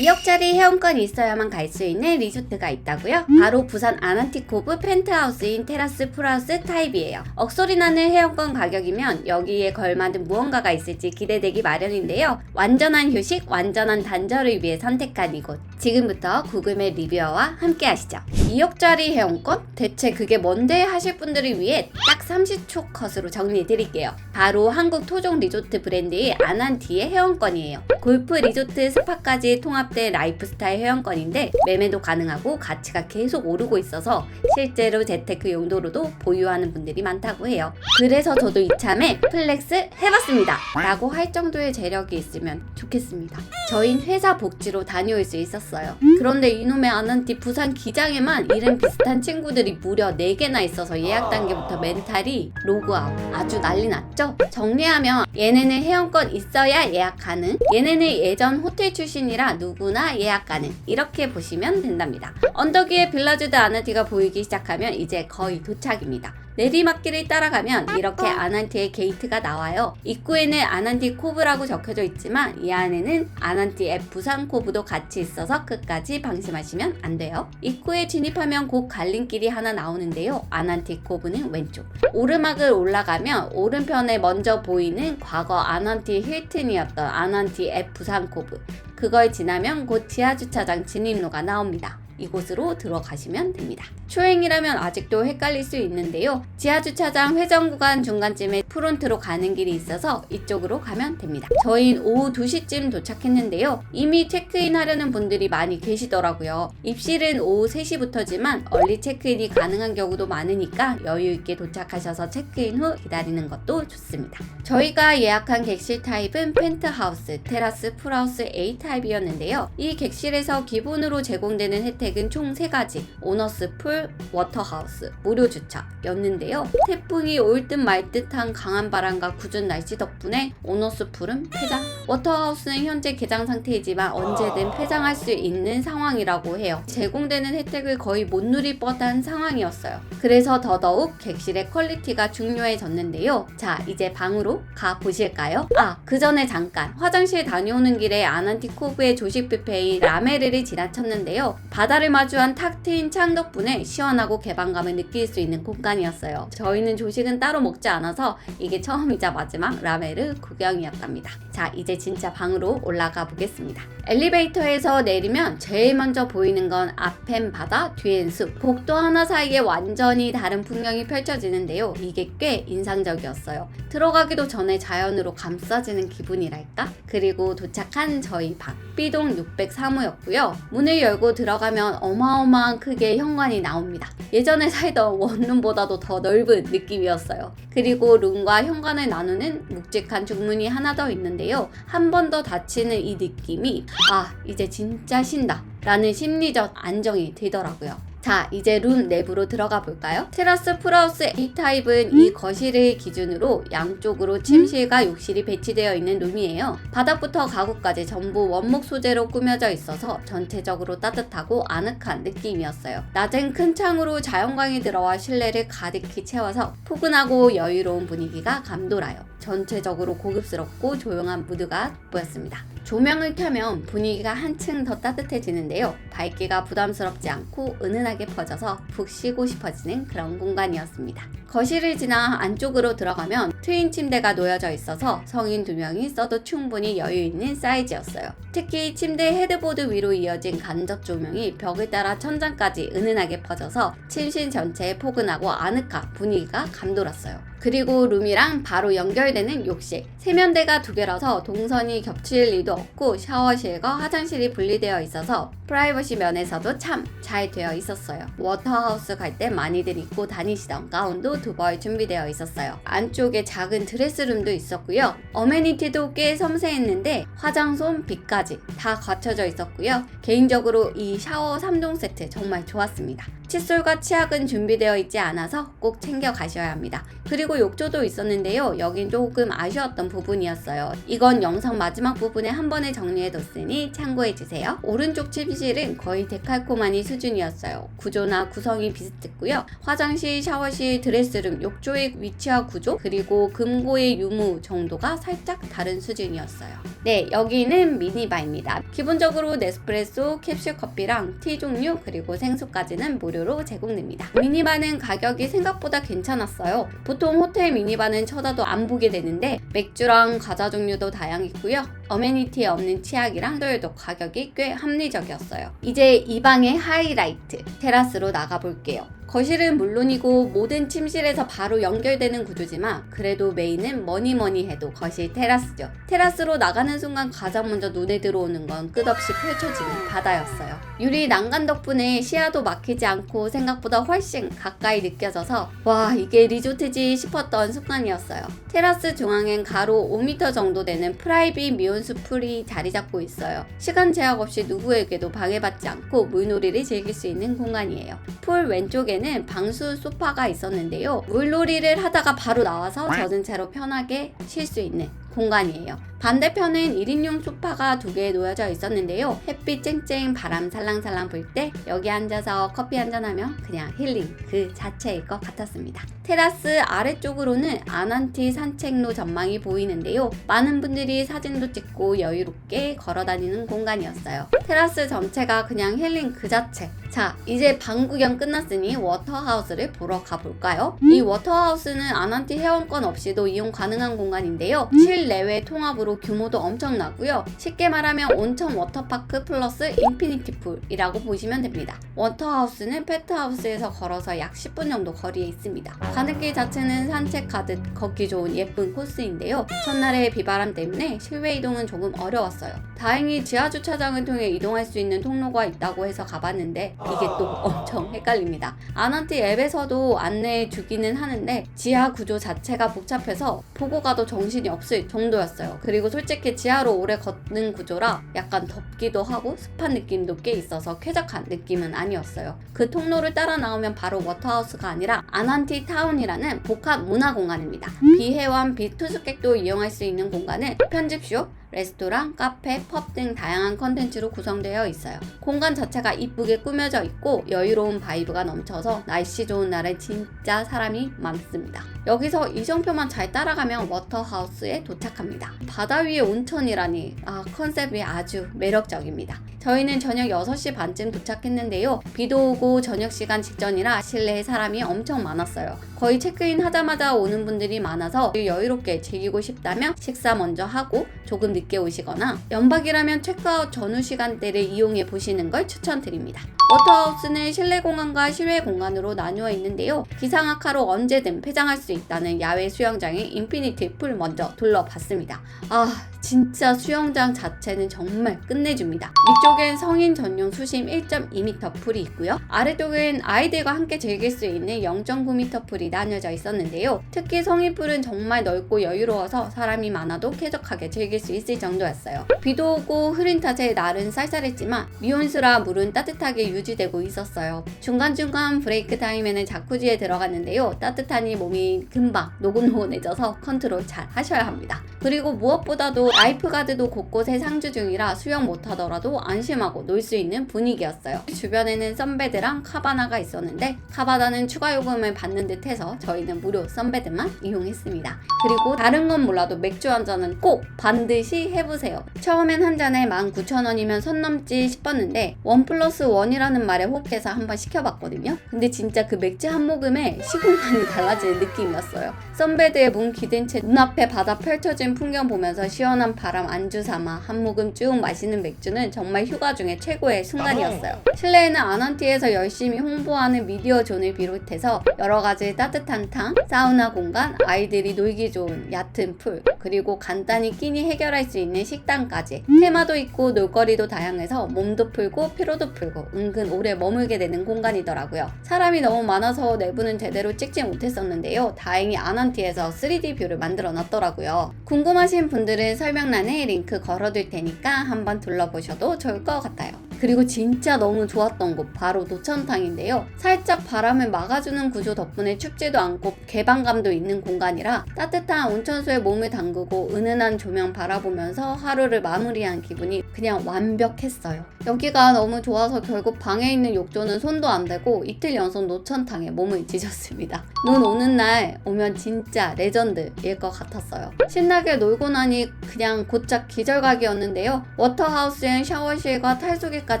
2억짜리 회원권이 있어야만 갈 수 있는 리조트가 있다고요? 바로 부산 아난티코브 펜트하우스인 테라스 풀하우스 타입이에요. 억소리 나는 회원권 가격이면 여기에 걸맞은 무언가가 있을지 기대되기 마련인데요. 완전한 휴식, 완전한 단절을 위해 선택한 이곳. 지금부터 구글맵 리뷰어와 함께 하시죠. 2억짜리 회원권? 대체 그게 뭔데 하실 분들을 위해 딱 30초 컷으로 정리해 드릴게요. 바로 한국 토종 리조트 브랜드의 아난티의 회원권이에요. 골프 리조트 스파까지 통합 된 라이프스타일 회원권인데 매매도 가능하고 가치가 계속 오르고 있어서 실제로 재테크 용도로도 보유하는 분들이 많다고 해요. 그래서 저도 이참에 플렉스 해봤습니다. 라고 할 정도의 재력이 있으면 좋겠습니다. 저흰 회사 복지로 다녀올 수 있었어요. 그런데 이놈의 아난티 부산 기장에만 이름 비슷한 친구들이 무려 4개나 있어서 예약 단계부터 멘탈이 로그아웃. 아주 난리 났죠? 정리하면 얘네는 회원권 있어야 예약 가능. 얘네는 예전 호텔 출신이라 누구 나 예약 가능. 이렇게 보시면 된답니다. 언덕 위에 빌라주드 아난티가 보이기 시작하면 이제 거의 도착입니다. 내리막길을 따라가면 이렇게 아난티의 게이트가 나와요. 입구에는 아난티 코브라고 적혀져 있지만 이 안에는 아난티 앱 부산 코브도 같이 있어서 끝까지 방심하시면 안 돼요. 입구에 진입하면 곧 갈림길이 하나 나오는데요. 아난티 코브는 왼쪽. 오르막을 올라가면 오른편에 먼저 보이는 과거 아난티 힐튼이었던 아난티 앱 부산 코브. 그걸 지나면 곧 지하주차장 진입로가 나옵니다. 이곳으로 들어가시면 됩니다. 초행이라면 아직도 헷갈릴 수 있는데요. 지하주차장 회전 구간 중간쯤에 프론트로 가는 길이 있어서 이쪽으로 가면 됩니다. 저희는 오후 2시쯤 도착했는데요. 이미 체크인 하려는 분들이 많이 계시더라고요. 입실은 오후 3시부터지만 얼리 체크인이 가능한 경우도 많으니까 여유 있게 도착하셔서 체크인 후 기다리는 것도 좋습니다. 저희가 예약한 객실 타입은 펜트하우스, 테라스, 풀하우스 A 타입이었는데요. 이 객실에서 기본으로 제공되는 혜택 은 총 3가지. 오너스 풀, 워터하우스, 무료 주차였는데요. 태풍이 올 듯 말 듯한 강한 바람과 굳은 날씨 덕분에 오너스 풀은 폐장, 워터하우스는 현재 개장 상태이지만 언제든 폐장할 수 있는 상황이라고 해요. 제공되는 혜택을 거의 못 누릴 뻔한 상황이었어요. 그래서 더더욱 객실의 퀄리티가 중요해졌는데요. 자, 이제 방으로 가 보실까요? 아, 그 전에 잠깐 화장실 다녀오는 길에 아난티코브의 조식 뷔페인 라메르를 지나쳤는데요. 바다 를 마주한 탁 트인 창 덕분에 시원하고 개방감을 느낄 수 있는 공간이었어요. 저희는 조식은 따로 먹지 않아서 이게 처음이자 마지막 라메르 구경이었답니다. 자, 이제 진짜 방으로 올라가 보겠습니다. 엘리베이터에서 내리면 제일 먼저 보이는 건 앞엔 바다, 뒤엔 숲. 복도 하나 사이에 완전히 다른 풍경이 펼쳐지는데요. 이게 꽤 인상적이었어요. 들어가기도 전에 자연으로 감싸지는 기분이랄까? 그리고 도착한 저희 방. B동 603호였고요. 문을 열고 들어가면 어마어마한 크기의 현관이 나옵니다. 예전에 살던 원룸보다도 더 넓은 느낌이었어요. 그리고 룸과 현관을 나누는 묵직한 중문이 하나 더 있는데요. 한 번 더 닫히는 이 느낌이 아 이제 진짜 쉰다 라는 심리적 안정이 들더라고요. 자, 이제 룸 내부로 들어가 볼까요? 테라스 풀하우스 A타입은 이 거실을 기준으로 양쪽으로 침실과 욕실이 배치되어 있는 룸이에요. 바닥부터 가구까지 전부 원목 소재로 꾸며져 있어서 전체적으로 따뜻하고 아늑한 느낌이었어요. 낮엔 큰 창으로 자연광이 들어와 실내를 가득히 채워서 포근하고 여유로운 분위기가 감돌아요. 전체적으로 고급스럽고 조용한 무드가 보였습니다. 조명을 켜면 분위기가 한층 더 따뜻해지는데요. 밝기가 부담스럽지 않고 은은하게 퍼져서 푹 쉬고 싶어지는 그런 공간이었습니다. 거실을 지나 안쪽으로 들어가면 트윈 침대가 놓여져 있어서 성인 두 명이 써도 충분히 여유 있는 사이즈였어요. 특히 침대 헤드보드 위로 이어진 간접 조명이 벽을 따라 천장까지 은은하게 퍼져서 침실 전체에 포근하고 아늑한 분위기가 감돌았어요. 그리고 룸이랑 바로 연결되는 욕실. 세면대가 두 개라서 동선이 겹칠 리도 없고 샤워실과 화장실이 분리되어 있어서 프라이버시 면에서도 참 잘 되어 있었어요. 워터하우스 갈 때 많이들 입고 다니시던 가운도 두 벌 준비되어 있었어요. 안쪽에 작은 드레스룸도 있었고요. 어메니티도 꽤 섬세했는데 화장솜, 빛까지 다 갖춰져 있었고요. 개인적으로 이 샤워 3종 세트 정말 좋았습니다. 칫솔과 치약은 준비되어 있지 않아서 꼭 챙겨 가셔야 합니다. 그리고 그리고 욕조도 있었는데요. 여긴 조금 아쉬웠던 부분이었어요. 이건 영상 마지막 부분에 한 번에 정리해뒀으니 참고해주세요. 오른쪽 침실은 거의 데칼코마니 수준이었어요. 구조나 구성이 비슷했고요. 화장실, 샤워실, 드레스룸, 욕조의 위치와 구조, 그리고 금고의 유무 정도가 살짝 다른 수준이었어요. 네, 여기는 미니바입니다. 기본적으로 네스프레소, 캡슐 커피랑 티 종류, 그리고 생수까지는 무료로 제공됩니다. 미니바는 가격이 생각보다 괜찮았어요. 보통 호텔 미니바는 쳐다도 안 보게 되는데 맥주랑 과자 종류도 다양했고요. 어메니티에 없는 치약이랑 도 가격이 꽤 합리적이었어요. 이제 이 방의 하이라이트 테라스로 나가볼게요. 거실은 물론이고 모든 침실에서 바로 연결되는 구조지만 그래도 메인은 뭐니 뭐니 해도 거실 테라스죠. 테라스로 나가는 순간 가장 먼저 눈에 들어오는 건 끝없이 펼쳐지는 바다였어요. 유리 난간 덕분에 시야도 막히지 않고 생각보다 훨씬 가까이 느껴져서 와 이게 리조트지 싶었던 순간이었어요. 테라스 중앙엔 가로 5m 정도 되는 프라이빗 미온수 풀이 자리 잡고 있어요. 시간 제약 없이 누구에게도 방해받지 않고 물놀이를 즐길 수 있는 공간이에요. 풀 왼쪽에는 방수 소파가 있었는데요. 물놀이를 하다가 바로 나와서 젖은 채로 편하게 쉴 수 있는 공간이에요. 반대편은 1인용 소파가 두 개 놓여져 있었는데요. 햇빛 쨍쨍 바람 살랑살랑 불 때 여기 앉아서 커피 한잔하면 그냥 힐링 그 자체일 것 같았습니다. 테라스 아래쪽으로는 아난티 산책로 전망이 보이는데요. 많은 분들이 사진도 찍고 여유롭게 걸어 다니는 공간이었어요. 테라스 전체가 그냥 힐링 그 자체. 자, 이제 방 구경 끝났으니 워터하우스를 보러 가볼까요? 이 워터하우스는 아난티 회원권 없이도 이용 가능한 공간인데요. 실 내외 통합으로 규모도 엄청나고요. 쉽게 말하면 온천 워터파크 플러스 인피니티 풀이라고 보시면 됩니다. 워터하우스는 페트하우스에서 걸어서 약 10분 정도 거리에 있습니다. 가는길 자체는 산책 가듯 걷기 좋은 예쁜 코스인데요. 첫날의 비바람 때문에 실외 이동은 조금 어려웠어요. 다행히 지하 주차장을 통해 이동할 수 있는 통로가 있다고 해서 가봤는데 이게 또 엄청 헷갈립니다. 아난티 앱에서도 안내해 주기는 하는데 지하 구조 자체가 복잡해서 보고 가도 정신이 없을 정도였어요. 그리고 솔직히 지하로 오래 걷는 구조라 약간 덥기도 하고 습한 느낌도 꽤 있어서 쾌적한 느낌은 아니었어요. 그 통로를 따라 나오면 바로 워터하우스가 아니라 아난티 타운이라는 복합 문화 공간입니다. 비회원, 비투숙객도 이용할 수 있는 공간은 편집숍, 레스토랑, 카페, 펍 등 다양한 컨텐츠로 구성되어 있어요. 공간 자체가 이쁘게 꾸며져 있고 여유로운 바이브가 넘쳐서 날씨 좋은 날에 진짜 사람이 많습니다. 여기서 이정표만 잘 따라가면 워터하우스에 도착합니다. 바다 위에 온천이라니 아 컨셉이 아주 매력적입니다. 저희는 저녁 6시 반쯤 도착했는데요. 비도 오고 저녁 시간 직전이라 실내에 사람이 엄청 많았어요. 거의 체크인 하자마자 오는 분들이 많아서 여유롭게 즐기고 싶다면 식사 먼저 하고 조금 늦게 오시거나 연박이라면 체크아웃 전후 시간대를 이용해 보시는 걸 추천드립니다. 워터하우스는 실내 공간과 실외 공간으로 나누어 있는데요. 기상악화로 언제든 폐장할 수 있다는 야외 수영장의 인피니티 풀 먼저 둘러봤습니다. 아, 진짜 수영장 자체는 정말 끝내줍니다. 위쪽엔 성인 전용 수심 1.2m 풀이 있고요. 아래쪽엔 아이들과 함께 즐길 수 있는 0.9m 풀이 나뉘어져 있었는데요. 특히 성인 풀은 정말 넓고 여유로워서 사람이 많아도 쾌적하게 즐길 수 있을 정도였어요. 비도 오고 흐린 탓에 날은 쌀쌀했지만 미온수라 물은 따뜻하게 유지되고 있었어요. 중간중간 브레이크 타임에는 자쿠지에 들어갔는데요. 따뜻하니 몸이 금방 노곤노곤해져서 컨트롤 잘 하셔야 합니다. 그리고 무엇보다도 라이프가드도 곳곳에 상주 중이라 수영 못하더라도 안심하고 놀 수 있는 분위기였어요. 주변에는 썬베드랑 카바나가 있었는데 카바나는 추가 요금을 받는 듯 해서 저희는 무료 썬베드만 이용했습니다. 그리고 다른 건 몰라도 맥주 한 잔은 꼭 반드시 해보세요. 처음엔 한 잔에 19,000원이면 선 넘지 싶었는데 원 플러스 원이라는 말에 혹해서 한번 시켜봤거든요. 근데 진짜 그 맥주 한 모금에 시공간이 달라지는 느낌이었어요. 썬베드에 문 기댄 채 눈앞에 바다 펼쳐진 풍경 보면서 시원한 바람 안주 삼아 한 모금 쭉 마시는 맥주는 정말 휴가 중에 최고의 순간이었어요. 실내에는 아난티에서 열심히 홍보하는 미디어 존을 비롯해서 여러 가지 따뜻한 탕, 사우나 공간, 아이들이 놀기 좋은 얕은 풀, 그리고 간단히 끼니 해결할 수 있는 식당까지 테마도 있고 놀거리도 다양해서 몸도 풀고 피로도 풀고 은근 오래 머물게 되는 공간이더라고요. 사람이 너무 많아서 내부는 제대로 찍지 못했었는데요. 다행히 아난티에서 3D 뷰를 만들어 놨더라고요. 궁금하신 분들은 설 명란에 링크 걸어둘 테니까 한번 둘러보셔도 좋을 것 같아요. 그리고 진짜 너무 좋았던 곳 바로 노천탕인데요. 살짝 바람을 막아주는 구조 덕분에 춥지도 않고 개방감도 있는 공간이라 따뜻한 온천수에 몸을 담그고 은은한 조명 바라보면서 하루를 마무리한 기분이 그냥 완벽했어요. 여기가 너무 좋아서 결국 방에 있는 욕조는 손도 안 대고 이틀 연속 노천탕에 몸을 뒤졌습니다. 눈 오는 날 오면 진짜 레전드일 것 같았어요. 신나게 놀고 나니 그냥 곧잘 기절각이었는데요. 워터하우스엔 샤워실과 탈수기까지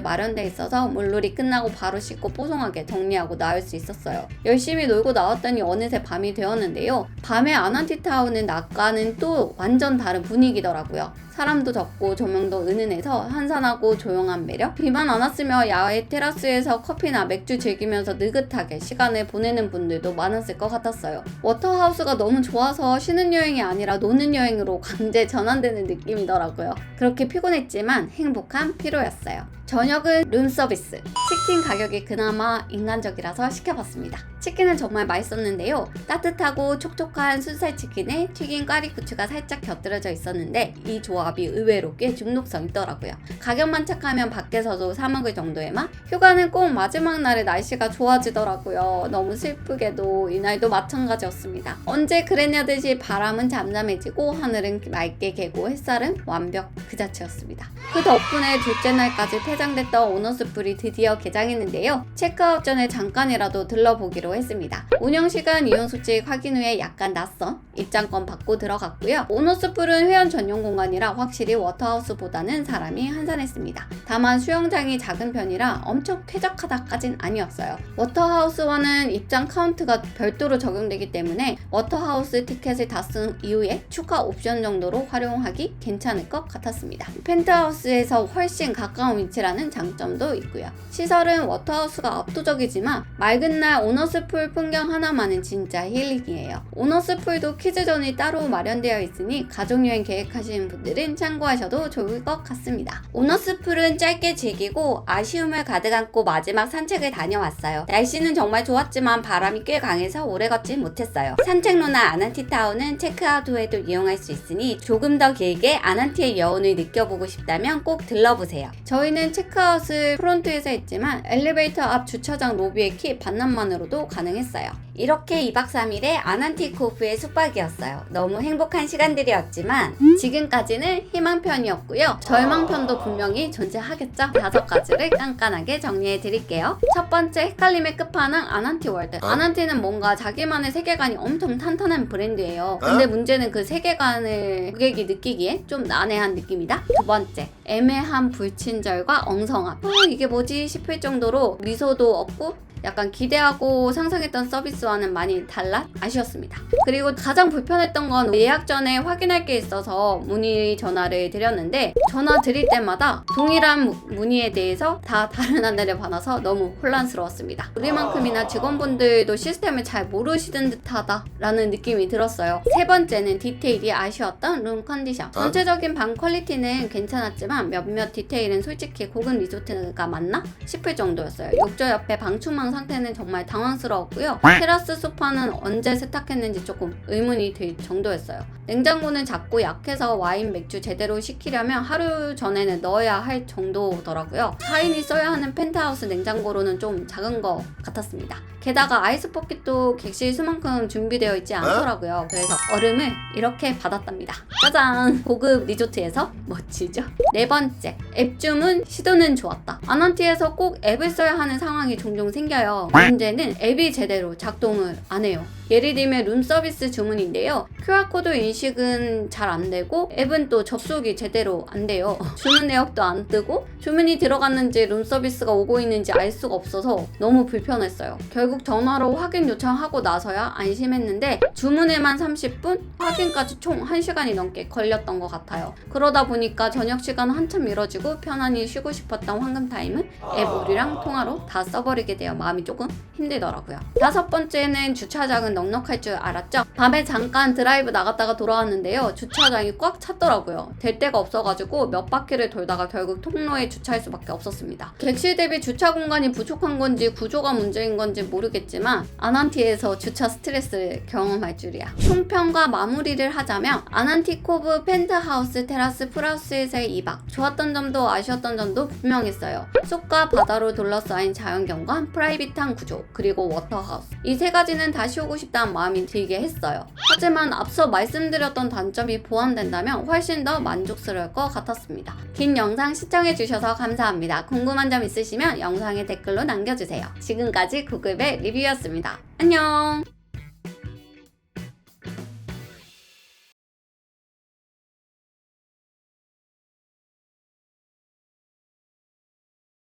마련돼 있어서 물놀이 끝나고 바로 씻고 뽀송하게 정리하고 나올 수 있었어요. 열심히 놀고 나왔더니 어느새 밤이 되었는데요. 밤에 아난티타운은 낮과는 또 완전 다른 분위기더라고요. 사람도 적고 조명도 은은해서 한산하고 조용한 매력? 비만 안 왔으며 야외 테라스에서 커피나 맥주 즐기면서 느긋하게 시간을 보내는 분들도 많았을 것 같았어요. 워터하우스가 너무 좋아서 쉬는 여행이 아니라 노는 여행으로 강제 전환되는 느낌이더라고요. 그렇게 피곤했지만 행복한 피로였어요. 저녁은 룸서비스. 치킨 가격이 그나마 인간적이라서 시켜봤습니다. 치킨은 정말 맛있었는데요. 따뜻하고 촉촉한 순살 치킨에 튀긴 꽈리고추가 살짝 곁들여져 있었는데 이 조합이 의외로 꽤 중독성 있더라고요. 가격만 착하면 밖에서도 사 먹을 정도의 맛? 휴가는 꼭 마지막 날에 날씨가 좋아지더라고요. 너무 슬프게도 이날도 마찬가지였습니다. 언제 그랬냐듯이 바람은 잠잠해지고 하늘은 맑게 개고 햇살은 완벽 그 자체였습니다. 그 덕분에 둘째 날까지 폐장됐던 오너스풀이 드디어 개장했는데요. 체크아웃 전에 잠깐이라도 들러보기로 했습니다. 운영 시간 이용 수칙 확인 후에 약간 낯선 입장권 받고 들어갔고요. 오너스풀은 회원 전용 공간이라 확실히 워터하우스보다는 사람이 한산했습니다. 다만 수영장이 작은 편이라 엄청 쾌적하다까진 아니었어요. 워터하우스와는 입장 카운트가 별도로 적용되기 때문에 워터하우스 티켓을 다 쓴 이후에 추가 옵션 정도로 활용하기 괜찮을 것 같았습니다. 펜트하우스에서 훨씬 가까운 위치라는 장점도 있고요. 시설은 워터하우스가 압도적이지만 맑은 날 오너스 풀 풍경 하나만은 진짜 힐링이에요. 오너스풀도 키즈존이 따로 마련되어 있으니 가족여행 계획하시는 분들은 참고하셔도 좋을 것 같습니다. 오너스풀은 짧게 즐기고 아쉬움을 가득 안고 마지막 산책을 다녀왔어요. 날씨는 정말 좋았지만 바람이 꽤 강해서 오래 걷진 못했어요. 산책로나 아난티타운은 체크아웃 후에도 이용할 수 있으니 조금 더 길게 아난티의 여운을 느껴보고 싶다면 꼭 들러보세요. 저희는 체크아웃을 프론트에서 했지만 엘리베이터 앞 주차장 로비의 키 반납만으로도 가능했어요. 이렇게 2박 3일의 아난티코프의 숙박이었어요. 너무 행복한 시간들이었지만 지금까지는 희망편이었고요. 절망편도 분명히 존재하겠죠? 다섯 가지를 깐깐하게 정리해 드릴게요. 첫 번째 헷갈림의 끝판왕 아난티 월드. 아난티는 뭔가 자기만의 세계관이 엄청 탄탄한 브랜드예요. 근데 문제는 그 세계관을 고객이 느끼기에 좀 난해한 느낌이다. 두 번째 애매한 불친절과 엉성함. 어, 이게 뭐지 싶을 정도로 미소도 없고 약간 기대하고 상상했던 서비스와는 많이 달라 아쉬웠습니다. 그리고 가장 불편했던 건 예약 전에 확인할 게 있어서 문의 전화를 드렸는데 전화 드릴 때마다 동일한 무- 문의에 대해서 다 다른 안내를 받아서 너무 혼란스러웠습니다. 우리만큼이나 직원분들도 시스템을 잘 모르시는 듯하다라는 느낌이 들었어요. 세 번째는 디테일이 아쉬웠던 룸 컨디션. 전체적인 방 퀄리티는 괜찮았지만 몇몇 디테일은 솔직히 고급 리조트가 맞나 싶을 정도였어요. 욕조 옆에 방충망 상태는 정말 당황스러웠고요. 테라스 소파는 언제 세탁했는지 조금 의문이 들 정도였어요. 냉장고는 작고 약해서 와인 맥주 제대로 식히려면 하루 전에는 넣어야 할 정도더라고요. 4인이 써야 하는 펜트하우스 냉장고로는 좀 작은 것 같았습니다. 게다가 아이스 포켓도 객실 수만큼 준비되어 있지 않더라고요. 그래서 얼음을 이렇게 받았답니다. 짜잔! 고급 리조트에서 멋지죠? 네 번째, 앱 주문 시도는 좋았다. 아난티에서 꼭 앱을 써야 하는 상황이 종종 생겨요. 문제는 앱이 제대로 작동을 안 해요. 예를 들면 룸 서비스 주문인데요. QR코드 인식은 잘 안 되고 앱은 또 접속이 제대로 안 돼요. 주문 내역도 안 뜨고 주문이 들어갔는지 룸 서비스가 오고 있는지 알 수가 없어서 너무 불편했어요. 결국 전화로 확인 요청하고 나서야 안심했는데 주문에만 30분, 확인까지 총 1시간이 넘게 걸렸던 것 같아요. 그러다 보니까 저녁 시간 한참 미뤄지고 편안히 쉬고 싶었던 황금 타임은 앱 우리랑 통화로 다 써버리게 되어 마음이 마음이 조금 힘들더라고요. 다섯 번째는 주차장은 넉넉할 줄 알았죠. 밤에 잠깐 드라이브 나갔다가 돌아왔는데요. 주차장이 꽉 찼더라고요. 될 데가 없어가지고 몇 바퀴를 돌다가 결국 통로에 주차할 수밖에 없었습니다. 객실 대비 주차 공간이 부족한 건지 구조가 문제인 건지 모르겠지만 아난티에서 주차 스트레스를 경험할 줄이야. 총평과 마무리를 하자면 아난티코브 펜트하우스 테라스 프라우스에서의 2박 좋았던 점도 아쉬웠던 점도 분명했어요. 숲과 바다로 둘러싸인 자연경관, 프라이빗 한 구조, 그리고 워터하우스 이 세 가지는 다시 오고 싶다는 마음이 들게 했어요. 하지만 앞서 말씀드렸던 단점이 보완된다면 훨씬 더 만족스러울 것 같았습니다. 긴 영상 시청해주셔서 감사합니다. 궁금한 점 있으시면 영상에 댓글로 남겨주세요. 지금까지 구글의 리뷰였습니다. 안녕!